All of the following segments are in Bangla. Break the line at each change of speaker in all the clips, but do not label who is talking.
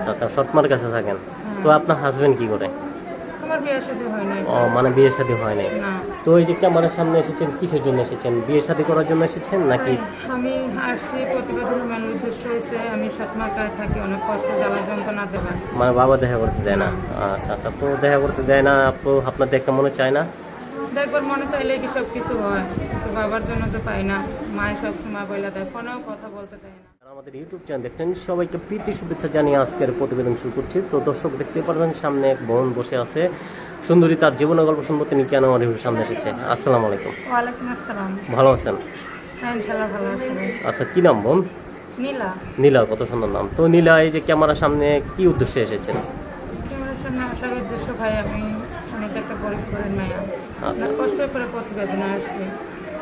আচ্ছা আচ্ছা সৎমার কাছে থাকেন। তো আপনার হাজবেন্ড কি করে? ও মানে বিয়ে শাদী হয় নাই। তো এই যে ক্যামেরার সামনে এসেছেন কিসের জন্য এসেছেন? বিয়ে শাদী করার জন্য এসেছেন নাকি?
আমি আসছি প্রতিবেদন মেন উদ্দেশ্য হয়েছে আমি সৎমাকায় থাকি অনেক কষ্ট জ্বালা যন্ত্রণা দেবা
মানে বাবা দেখা করতে দেয় না? আচ্ছা আচ্ছা তো দেখা করতে দেয় না তো আপনার দেখতে মনে চায় না?
দেখবার মনে চাইলে কি সব কিছু হয় তো বাবার জন্য তো পাই না মায়ের সব সময় দেয় ফোনেও কথা বলতে দেয় না।
আমাদের ইউটিউব চ্যানেল দেখতেন সবাইকে প্রীতি শুভেচ্ছা জানিয়ে আজকের প্রতিবেদন শুরু করছি। তো দর্শক দেখতে পারবেন সামনে এক বোন বসে আছে। সুন্দরী তার জীবনের গল্প শুনব তিনি কেন আমার রিভিউর সামনে এসেছে আসসালামু আলাইকুম।
ওয়ালাইকুম আসসালাম।
ভালো আছেন?
হ্যাঁ ইনশাল্লাহ ভালো আছে।
আচ্ছা কি নাম বোন?
নীলা।
নীলা কত সুন্দর নাম। তো নীলা এই যে ক্যামেরার সামনে কি উদ্দেশ্যে এসেছেন?
ক্যামেরার সামনে আসার উদ্দেশ্য ভাই আমি অনেক একটা গরিব করে মায়া।
আচ্ছা।
কষ্ট করে প্রতিবেদনে আসছি।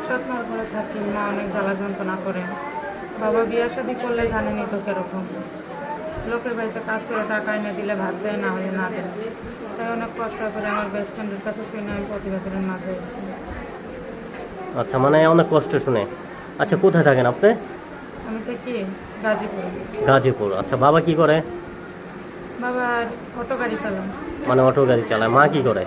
স্বপ্নার ঘরে থাকি মা অনেক জ্বালা যন্ত্রণা করে। বাবা বিয়ে শাদি করলে জানেনি তো কীরকম লোকের বাড়িতে কাজ করে টাকা এনে দিলে ভাত দেয় না হলে না দেয়। তাই অনেক কষ্ট করে আমার বেস্ট ফ্রেন্ডের কাছে শুনে আমি প্রতিবেদনের মাঝে
আচ্ছা মানে অনেক কষ্ট শুনে। আচ্ছা কোথায় থাকেন আপনি?
আমি থাকি গাজীপুর।
গাজীপুর। আচ্ছা বাবা কি করে?
বাবা অটো গাড়ি চালান
মানে অটো গাড়ি চালায়। মা কি করে?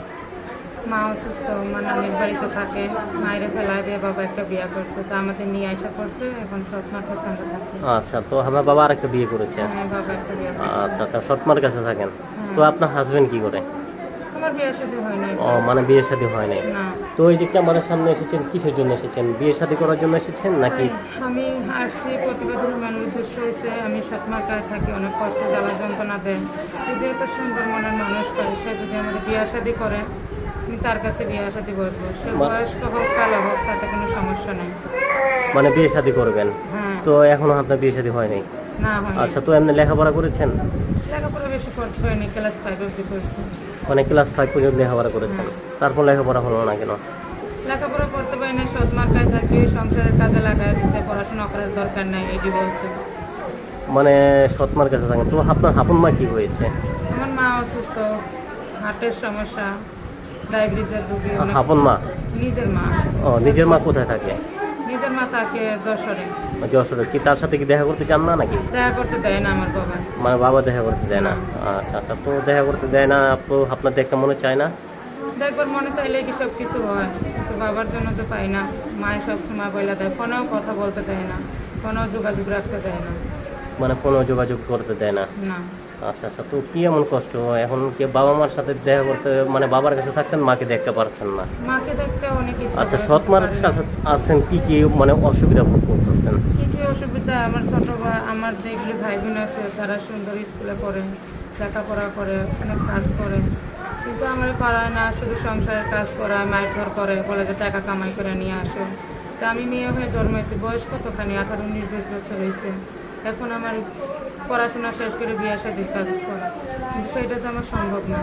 মা অসুস্থ মা নানির বাড়িতে থাকে। মায়ের ফেলায় দিয়ে বাবা একটা বিয়ে করছে তো আমাদের নিয়ে আসা করছে এখন সৎমার সঙ্গে থাকে।
আচ্ছা তো আমার বাবা আরেকটা বিয়ে করেছে?
হ্যাঁ বাবা একটা বিয়ে করছে।
আচ্ছা আচ্ছা সৎমার কাছে থাকেন। তো আপনার হাজবেন্ড কি করে?
আমার বিয়ে সাথে হয় নাই।
ও মানে বিয়ে শাদী হয় নাই?
না।
তো এই যে ক্যামেরার সামনে এসেছেন কিসের জন্য এসেছেন? বিয়ে শাদী করার জন্য এসেছেন নাকি?
আমি আসছি প্রতিবেদন মেন উদ্দেশ্য হয়েছে আমি সৎমাকায় থাকি অনেক কষ্ট জ্বালা যন্ত্রণা দেয়। যদি একটা সুন্দর মনের মানুষ পাই সে যদি আমার বিয়ে শাদি করে আমি তার কাছে বিয়ে শাদি বসবো। সে বয়স্ক হোক কালো হোক তাতে কোনো সমস্যা নেই।
মানে বিয়ে শাদী করবেন?
হ্যাঁ।
তো এখনও আপনার বিয়ে শাদী হয়নি?
না
আচ্ছা তো এমনি লেখাপড়া করেছেন?
লেখাপড়া বেশি করতে হয়নি ক্লাস ফাইভ অব্দি করছি।
মানে ক্লাস ফাইভ পর্যন্ত লেখাপড়া করেছেন? তারপর লেখাপড়া হলো না কেন?
লেখাপড়া করতে পারি না সৎ মার্কায় থাকি সংসারের কাজে লাগায় দিচ্ছে পড়াশোনা করার দরকার নাই এটি বলছে।
মানে সৎমার কাছে থাকেন। তো আপনার হাপন মা কি হয়েছে?
আমার মা অসুস্থ হার্টের সমস্যা। ডায়াবেটিসের রুগী
মা?
নিজের মা।
ও নিজের মা কোথায় থাকে?
নিজের মা তাকে যশোরে।
যশোরে। কি তার সাথে কি দেখা করতে চান না নাকি?
দেখা করতে দেয় না আমার বাবা।
মানে বাবা দেখা করতে দেয় না? আচ্ছা আচ্ছা তো দেখা করতে দেয় না তো আপনার দেখতে মনে চায় না?
দেখবার মনে চাইলে কি সব কিছু হয়? তো বাবার জন্য তো পাই না। মায়ের সব সময় বইলা দেয় ফোনেও কথা বলতে দেয় না। ফোনেও যোগাযোগ রাখতে দেয় না।
মানে কোনো যোগাযোগ করতে দেয় না?
না।
আচ্ছা আচ্ছা তো কি এমন কষ্ট? এখন কি বাবা মার সাথে দেখা করতে মানে বাবার কাছে থাকছেন মাকে দেখতে পারছেন না?
মাকে দেখতে অনেক
আচ্ছা
করে,
সৎ মার কাছে আছেন কি কি মানে অসুবিধা ভোগ করতেছেন?
কি কি অসুবিধা আমার ছোট ভাই আমার যেগুলি ভাই বোন আছে তারা সুন্দর স্কুলে পড়ে লেখাপড়া করে অনেক কাজ করে। কিন্তু আমার পাড়ায় না শুধু সংসারের কাজ করায় মারধর করে বলে যে টাকা কামাই করে নিয়ে আসো। তা আমি মেয়ে হয়ে জন্মেছি বয়স কতখানি? আঠারো উনিশ বছর হয়েছে এখন আমার পড়াশোনা শেষ করে বিয়ে সাথে কাজ করা। কিন্তু সেটা তো আমার সম্ভব না।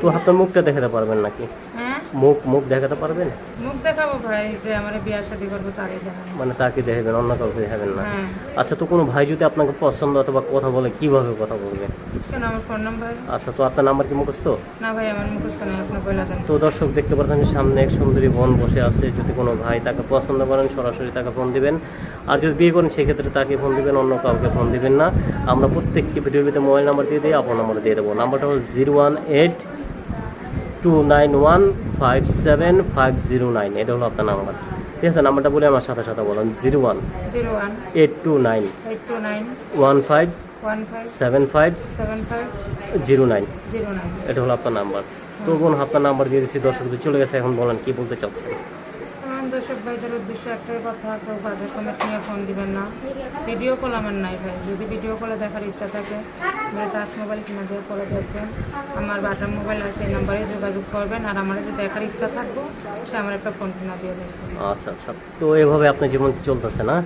তো আপনার মুখটা দেখাতে পারবেন নাকি?
হ্যাঁ
মুখ মুখ দেখাতে পারবেন?
মুখ দেখাবো ভাই যে আমার বিয়ে শাদি করব তারই দেখাবো।
মানে তাকে দেখাবেন অন্য কাউকে দেখাবেন না?
হ্যাঁ।
আচ্ছা তো কোনো ভাই যদি আপনাকে পছন্দ অথবা কথা বলে কীভাবে কথা বলবে?
কেন আমার ফোন নাম্বার।
আচ্ছা তো আপনার নাম্বার কি মুখস্থ?
না ভাই আমার মুখস্থ নেই আপনার বলে দেন।
তো দর্শক দেখতে পাচ্ছেন সামনে এক সুন্দরী বোন বসে আছে। যদি কোনো ভাই তাকে পছন্দ করেন সরাসরি তাকে ফোন দিবেন। আর যদি বিয়ে করেন সেক্ষেত্রে তাকে ফোন দিবেন অন্য কাউকে ফোন দিবেন না। আমরা প্রত্যেকটি ভিডিওর ভিতরে মোবাইল নাম্বার দিয়ে দিই আপনার নাম্বার দিয়ে দেবো। নাম্বারটা হলো zero one eight two nine one five seven five zero nine এটা হলো আপনার নাম্বার। ঠিক আছে নাম্বারটা বলে আমার সাথে সাথে বলুন। Zero one
zero one
eight two nine
eight two nine
one five
one five
seven five
seven five
zero nine
zero nine
এটা হলো আপনার নাম্বার। তো বোন আপনার নাম্বার দিয়ে দিচ্ছি দর্শকদের চলে গেছে এখন বলেন কি বলতে চাচ্ছেন?
আমার দর্শক ভাইদের উদ্দেশ্যে একটাই কথা কেউ বাজে কমেন্ট নিয়ে ফোন দিবেন না। ভিডিও কল আমার নাই ভাই। যদি ভিডিও কলে দেখার ইচ্ছা থাকে তাহলে টাচ মোবাইল কিনা দিয়ে কলে দেখবেন। আমার বাটার মোবাইল আছে এই নাম্বারে যোগাযোগ করবেন। আর আমার যদি দেখার ইচ্ছা থাকব সে আমার একটা ফোন কিনা দিয়ে দেখবেন
আচ্ছা আচ্ছা। তো এভাবে আপনার জীবন চলতেছে না?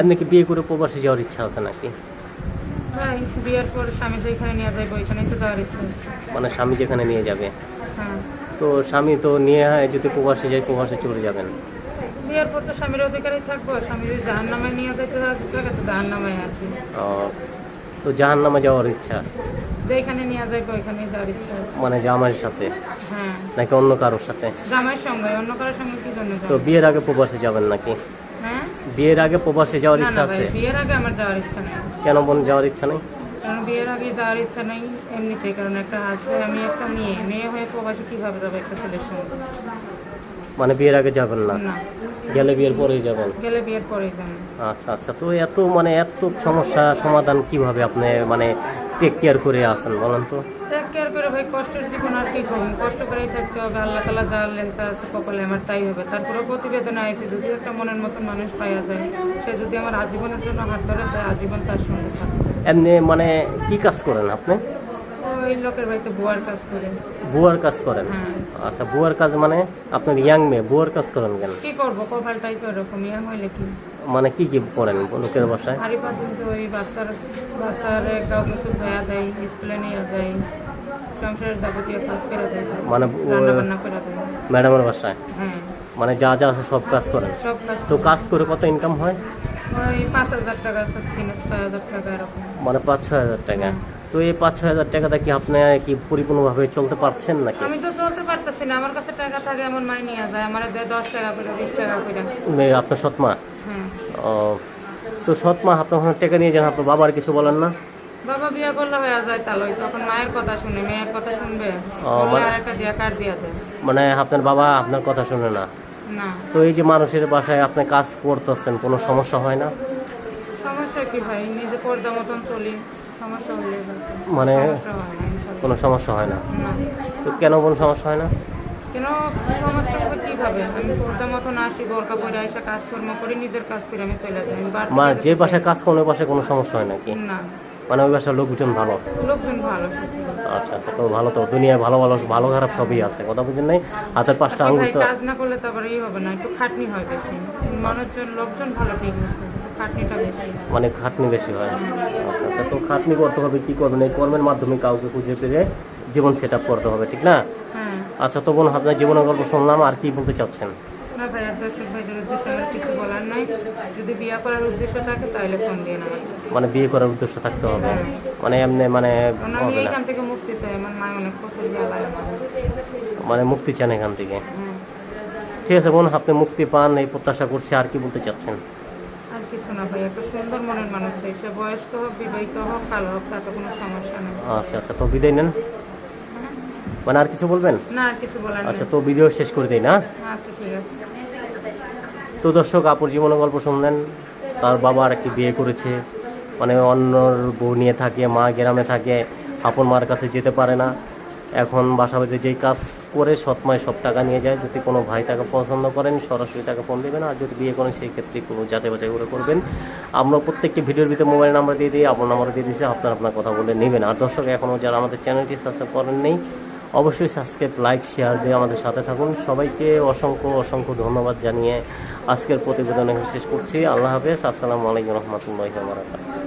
এমনি কি বিয়ে করে প্রবাসী যাওয়ার ইচ্ছা আছে নাকি?
ভাই বিয়ের পর স্বামী যেখানে নিয়ে যাইবো ওইখানেই তো যাওয়ার ইচ্ছা।
মানে স্বামী যেখানে নিয়ে যাবে?
হ্যাঁ।
তো স্বামী তো নিয়ে হয় যদি প্রবাসে যায় প্রবাসে চলে যাবেন।
বিয়ের পর তো স্বামীর অধিকারই থাকব স্বামী যদি জাহান নামায় নিয়ে যেতে থাকে তো জাহান নামায় আছি।
ও, তো জাহান নামে যাওয়ার ইচ্ছা?
যেখানে নিয়ে যাইবো ওইখানেই যাওয়ার ইচ্ছা
মানে জামাইয়ের সাথে?
হ্যাঁ।
নাকি অন্য কারোর সাথে?
জামাইয়ের সঙ্গে অন্য কারোর সঙ্গে কি জন্য
তো বিয়ের আগে প্রবাসে যাবেন নাকি?
হ্যাঁ।
বিয়ের আগে প্রবাসে যাওয়ার ইচ্ছা আছে?
বিয়ের আগে আমার যাওয়ার ইচ্ছা নেই।
কেন বোন যাওয়ার ইচ্ছা নেই?
কারণ বিয়ের আগে যাওয়ার ইচ্ছা নেই এমনিতেই কারণ একটা হাজব্যান্ড আমি একটা মেয়ে। মেয়ে হয়ে প্রবাসী কীভাবে যাবে একটা ছেলের সঙ্গে?
মানে বিয়ের আগে যাবেন না?
না।
গেলে বিয়ের পরেই যাবেন?
গেলে বিয়ের পরেই যাবেন
আচ্ছা আচ্ছা। তো এত মানে এত সমস্যা সমাধান কীভাবে আপনি মানে টেক কেয়ার করে আসেন বলেন তো?
কেয়ার কষ্টের জীবন আর কি করব? কষ্ট করেই থাকতে হবে আল্লাহ তালা যা লেখা আছে কপালে আমার তাই হবে। তারপরে প্রতিবেদনে আইসি যদি একটা মনের মতন মানুষ পাওয়া যায় সে যদি আমার আজীবনের জন্য হাত ধরে দেয় আজীবন তার সঙ্গে থাকবে
এমনি মানে কি কাজ করেন আপনি?
ওই লোকের বাড়িতে বুয়ার কাজ করে।
বুয়ার কাজ করেন?
হ্যাঁ।
আচ্ছা বুয়ার কাজ মানে আপনার ইয়াং মেয়ে বুয়ার কাজ করেন কেন?
কি করব? কপালটাই তো এরকম ইয়া হইলে কি?
মানে কি কি করেন লোকের বাসায়?
হাড়ি পাতুন তো ওই বাচ্চার বাচ্চার গোসল ধোয়া দেয় স্কুলে নিয়ে যায়। সংসারের যাবতীয় কাজ করে দেয়।
মানে
রান্না করে
ম্যাডামের বাসায়?
হ্যাঁ
মানে যা যা আছে সব কাজ
সব কাজ
তো কাজ করে কত ইনকাম হয়?
ওই পাঁচ হাজার টাকা তিন ছয় হাজার টাকা এরকম।
মানে পাঁচ ছয় হাজার টাকা? তো এই পাঁচ ছয় হাজার টাকাটা কি আপনি কি পরিপূর্ণভাবে চলতে পারছেন নাকি?
আমি তো চলতে পারতেছি না। আমার কাছে টাকা থাকে এমন মাই নিয়ে যায়। আমার দেয় দশ টাকা করে বিশ টাকা করে।
আপনার সৎমা? ও তো সৎমা আপনার ওখানে টাকা নিয়ে যান? আপনার বাবার কিছু বলেন না?
বাবা বিয়ে করলে হয়ে যায় তাহলে তখন মায়ের কথা শুনে মেয়ের কথা শুনবে।
মানে-
দিয়া কার্ড দিয়া দেয়।
মানে আপনার বাবা আপনার কথা শুনে না? তো এই যে মানুষের বাসায় আপনি কাজ করতেছেন কোনো সমস্যা হয় না?
সমস্যা কি ভাই? নিজে পর্দা মতন চলি সমস্যা হলে
মানে
হয়।
কোনো সমস্যা হয় না? তো কেন কোনো সমস্যা হয় না?
কেন সমস্যা হবে কীভাবে? আমি পর্দা মতন আসি বোরকা পরে এসে কাজকর্ম করি নিজের কাজ করে আমি চলে যাই
মানে যে
করি
বাসায় কাজ করেন ওই বাসায় কোনো সমস্যা হয় নাকি?
না।
মানে ওই বাসার লোকজন ভালো?
লোকজন ভালো
আচ্ছা আচ্ছা তো ভালো তো দুনিয়ায় ভালো ভালো ভালো খারাপ সবই আছে কথা বুঝেন নাই? হাতের পাঁচটা আঙুল তো
কাজ না করলে তারপরে ই হবে না একটু খাটনি হয় বেশি। মানুষজন লোকজন ভালো ঠিক আছে
মানে খাটনি বেশি হয়। আচ্ছা আচ্ছা তো খাটনি করতে হবে কি করবেন? এই কর্মের মাধ্যমে কাউকে খুঁজে পেলে জীবন সেট আপ করতে হবে ঠিক না?
হ্যাঁ।
আচ্ছা তো বোন আপনার জীবনের গল্প শুনলাম আর কি বলতে চাচ্ছেন?
না ভাই আর দর্শক ভাইদের উদ্দেশ্যে আমার কিছু বলার নাই। যদি বিয়ে করার উদ্দেশ্য থাকে তাহলে ফোন দিয়ে না
মানে বিয়ে করার উদ্দেশ্য থাকতে হবে। মানে এমনি মানে
কারণ আমি
হবে না।
এইখান থেকে মুক্তি চাই। আমার মায় অনেক জ্বালায় আমার।
মানে মুক্তি চান এখান থেকে?
হ্যাঁ।
ঠিক আছে বোন আপনি মুক্তি পান এই প্রত্যাশা করছি। আর কি বলতে চাচ্ছেন?
আর কিছু না ভাই একটা সুন্দর মনের মানুষ চাই। সে বয়স্ক হোক বিবাহিত হোক কালো হোক তাতে কোনো সমস্যা নেই।
আচ্ছা আচ্ছা। তো বিদায় নেন। মানে আর কিছু বলবেন?
না আর কিছু বলার
আচ্ছা তো ভিডিও শেষ করে দিই না?
আচ্ছা ঠিক আছে।
তো দর্শক আপুর জীবনের গল্প শুনলেন। তার বাবা আর একটি বিয়ে করেছে। মানে অন্যর বউ নিয়ে থাকে মা গ্রামে থাকে। আপন মার কাছে যেতে পারে না। এখন বাসা বাড়িতে যেই কাজ করে সৎমায় সব টাকা নিয়ে যায়। যদি কোনো ভাই তাকে পছন্দ করেন সরাসরি টাকা ফোন দেবেন। আর যদি বিয়ে করেন সেই ক্ষেত্রে কোনো যাচাই বাছাই করে করবেন। আমরা প্রত্যেকটি ভিডিওর ভিতরে মোবাইল নাম্বার দিয়ে দিই আপনার নাম্বার দিয়ে দিয়েছি আপনার আপনার কথা বলে নেবেন। আর দর্শক এখনও যারা আমাদের চ্যানেলটি সাবস্ক্রাইব করেন নেই অবশ্যই সাবস্ক্রাইব লাইক শেয়ার দিয়ে আমাদের সাথে থাকুন। সবাইকে অসংখ্য অসংখ্য ধন্যবাদ জানিয়ে আজকের প্রতিবেদন শেষ করছি। আল্লাহ হাফেজ। আসসালামু আলাইকুম রহমতুল্লাহ